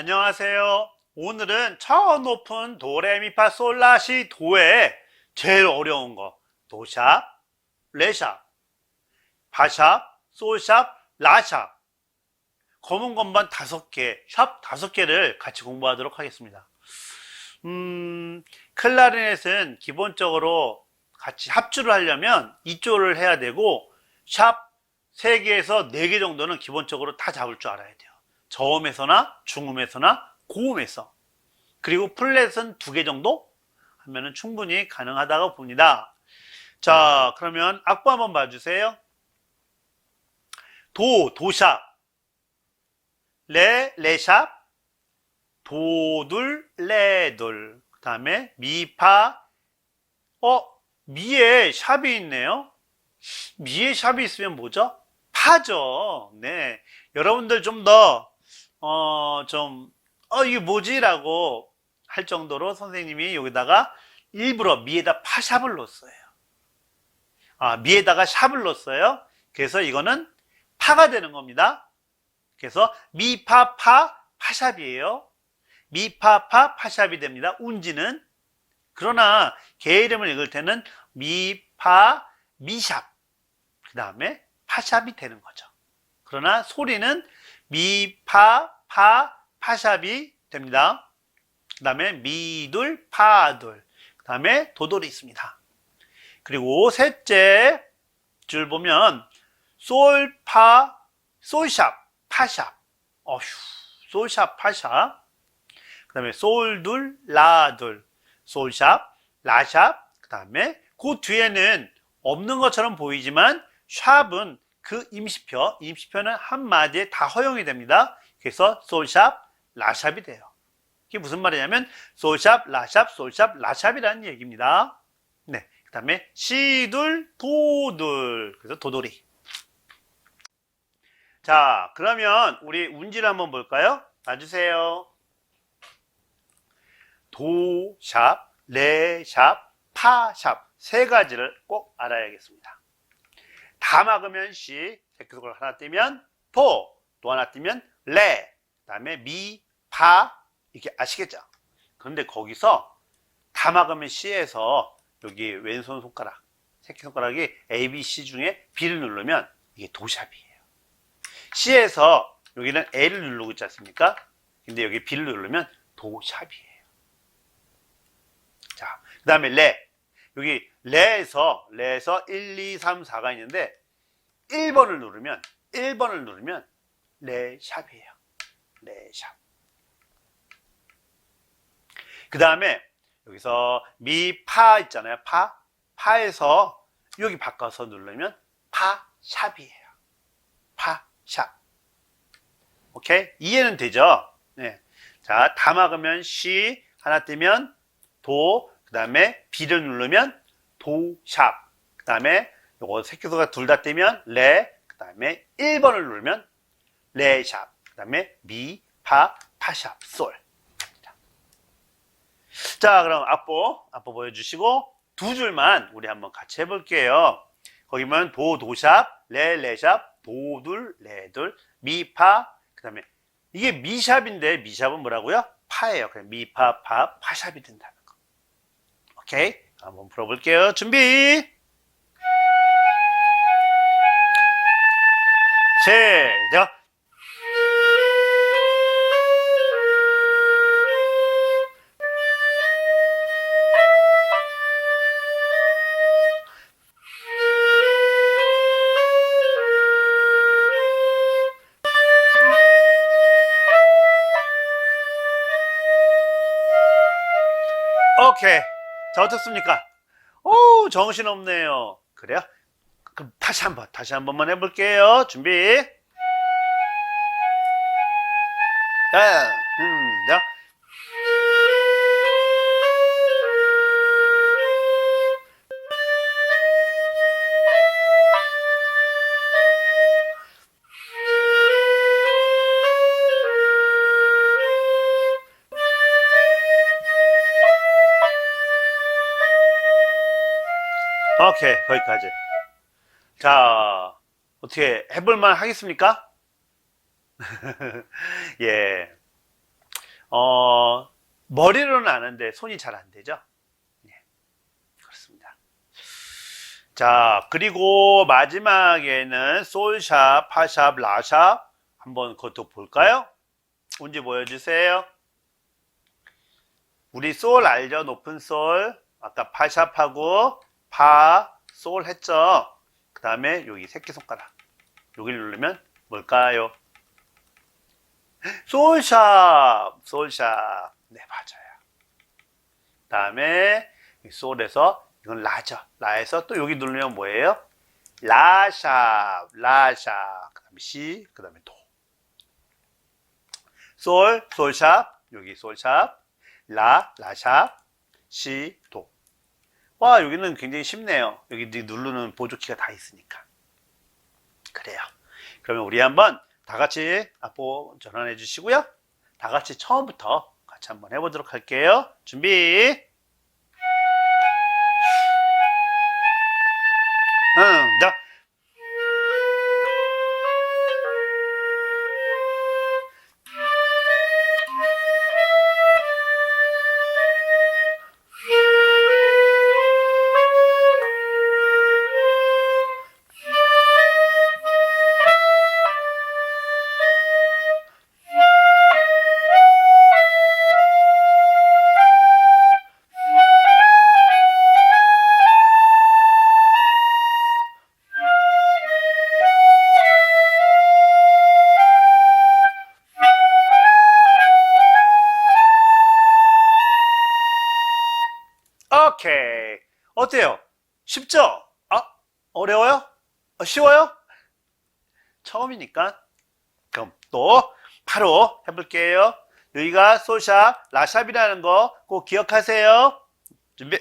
안녕하세요. 오늘은 저 높은 도레미파 솔라시 도의 제일 어려운 거 도샵, 레샵, 파샵, 솔샵, 라샵 검은 건반 다섯 개, 샵 다섯 개를 같이 공부하도록 하겠습니다. 음, 클라리넷은 기본적으로 같이 합주를 하려면 이조를 해야 되고 샵 3개에서 4개 정도는 기본적으로 다 잡을 줄 알아야 돼요. 저음에서나 중음에서나 고음에서 그리고 플랫은 2개 정도 하면은 충분히 가능하다고 봅니다. 자, 그러면 악보 한번 봐주세요. 도, 도샵, 레, 레샵, 도둘, 레둘. 그 다음에 미 파, 어, 미에 샵이 있네요. 미에 샵이 있으면 뭐죠? 파죠. 네. 여러분들 좀 더, 어, 좀, 어, 이게 뭐지? 라고 할 정도로 선생님이 여기다가 일부러 미에다 파샵을 넣었어요. 아, 미에다가 샵을 넣었어요. 그래서 이거는 파가 되는 겁니다. 그래서 미파파 파샵이에요. 미파파 파샵이 됩니다. 운지는. 그러나 개 이름을 읽을 때는 미파 미샵. 그 다음에 파샵이 되는 거죠. 그러나 소리는 미 파 파 파샵이 됩니다. 그 다음에 미둘 파둘. 그 다음에 도돌이 있습니다. 그리고 셋째 줄 보면 솔 파 솔샵 파샵. 어휴 솔샵 파샵. 그 다음에 솔둘 라둘 솔샵 라샵 그 다음에 그 뒤에는 없는 것처럼 보이지만 샵은 그 임시표 임시표는 한 마디에 다 허용이 됩니다. 그래서 솔샵 라샵이 돼요. 이게 무슨 말이냐면 솔샵 라샵 솔샵 라샵이라는 얘기입니다. 네, 그 다음에 시둘 도둘. 그래서 도돌이. 자 그러면 우리 운지를 한번 볼까요? 봐주세요. 도샵, 레샵, 파샵. 세 가지를 꼭 알아야겠습니다. 다 막으면 시, 새끼손가락 하나 떼면 도, 또 하나 떼면 레, 그 다음에 미, 파 이렇게 아시겠죠? 그런데 거기서 다 막으면 시에서 여기 왼손 손가락, 새끼 손가락이 A, B, C 중에 B를 누르면 이게 도샵이에요. C에서 여기는 A를 누르고 있지 않습니까? 근데 여기 B를 누르면 도샵이에요. 자, 그 다음에 레. 여기 레에서, 레에서 1, 2, 3, 4가 있는데 1번을 누르면, 1번을 누르면 레샵이에요. 레샵. 그 다음에 여기서 미, 파 있잖아요. 파. 파에서 여기 바꿔서 누르면 파샵이에요. 파샵. 오케이? 이해는 되죠? 네. 자, 다 막으면 시, 하나 떼면 도, 그 다음에 B를 누르면 도 샵, 그 다음에 요거 새끼소가 둘다 떼면 레, 그 다음에 1번을 누르면 레 샵, 그 다음에 미, 파, 파 샵, 솔. 자, 그럼 악보, 악보 보여주시고 두 줄만 우리 한번 같이 해볼게요. 거기면 도, 도 샵, 레, 레 샵, 도 둘, 레 둘, 미, 파, 그 다음에 이게 미샵인데 미샵은 뭐라고요? 파예요. 그냥 미, 파, 파, 파샵이 된다는 거. 오케이. 한번 풀어볼게요. 준비. 시작. 자, 어떻습니까? 오, 정신없네요. 그래요? 그럼 다시 한 번, 다시 한 번만 해볼게요. 준비. 자, 음, 자. 오케이, 거기까지. 자, 어떻게 해볼만 하겠습니까? 예. 어, 머리로는 아는데 손이 잘 안 되죠? 예, 그렇습니다. 자, 그리고 마지막에는 솔샵, 파샵, 라샵 한번 그것도 볼까요? 문제 보여주세요. 우리 솔 알죠? 높은 솔. 아까 파샵하고 파, 솔 했죠? 그 다음에 여기 새끼손가락. 여기를 누르면 뭘까요? 솔샵, 솔샵. 네, 맞아요. 그 다음에 솔에서 이건 라죠. 라에서 또 여기 누르면 뭐예요? 라샵, 라샵. 그 다음에 시, 그 다음에 도. 솔, 솔샵, 여기 솔샵, 라, 라샵, 시, 도. 와, 여기는 굉장히 쉽네요. 여기 누르는 보조키가 다 있으니까. 그래요. 그러면 우리 한번 다 같이 악보 전환해 주시고요. 다 같이 처음부터 같이 한번 해보도록 할게요. 준비. 응, 자. 어때요? 쉽죠? 아, 어려워요? 어, 쉬워요? 처음이니까. 그럼 또 바로 해볼게요. 여기가 소샵, 라샵이라는 거 꼭 기억하세요. 준비.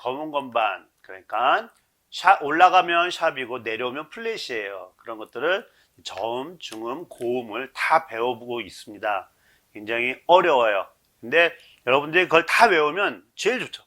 검은 건반, 그러니까 샵, 올라가면 샵이고 내려오면 플랫이에요. 그런 것들을 저음, 중음, 고음을 다 배워보고 있습니다. 굉장히 어려워요. 근데 여러분들이 그걸 다 외우면 제일 좋죠.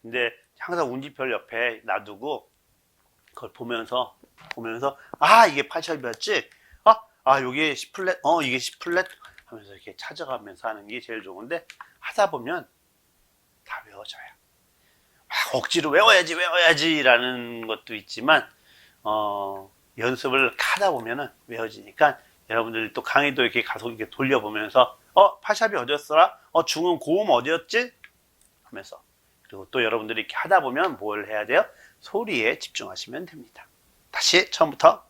근데 항상 운지표를 옆에 놔두고 그걸 보면서 보면서 아 이게 8샵이었지 아, 아 요게 10플랫 어 이게 10플랫 하면서 이렇게 찾아가면서 하는 게 제일 좋은데 하다 보면 다 외워져요 막 억지로 외워야지 외워야지 라는 것도 있지만 어 연습을 하다 보면은 외워지니까 여러분들이 또 강의도 이렇게 가서 이렇게 돌려보면서 어 파샵이 어디였더라? 어 중음 고음 어디였지? 하면서. 그리고 또 여러분들이 이렇게 하다 보면 뭘 해야 돼요? 소리에 집중하시면 됩니다. 다시 처음부터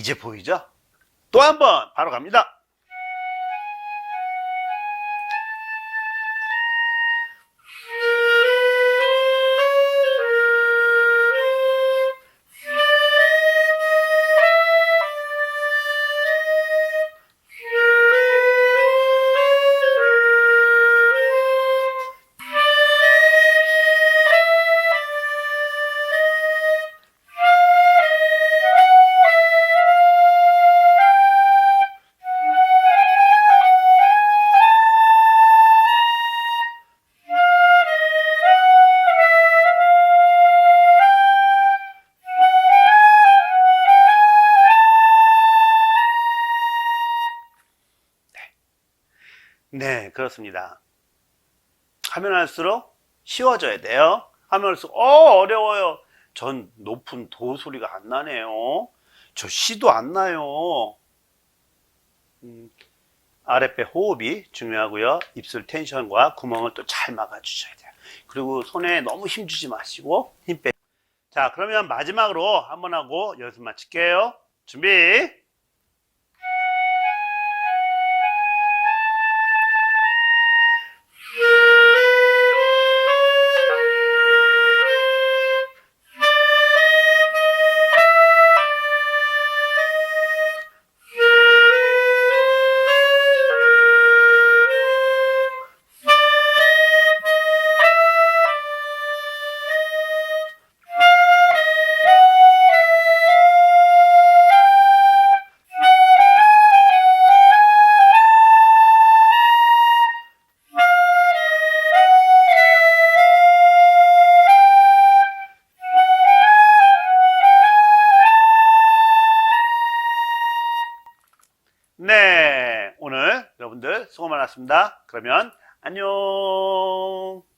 이제 보이죠? 또 한 번 바로 갑니다. 네, 그렇습니다. 하면 할수록 쉬워져야 돼요. 하면 할수록, 어, 어려워요. 전 높은 도 소리가 안 나네요. 저 시도 안 나요. 음, 아랫배 호흡이 중요하고요. 입술 텐션과 구멍을 또 잘 막아주셔야 돼요. 그리고 손에 너무 힘주지 마시고 힘 빼. 자, 그러면 마지막으로 한번 하고 연습 마칠게요. 준비. 수고 많았습니다. 그러면 안녕.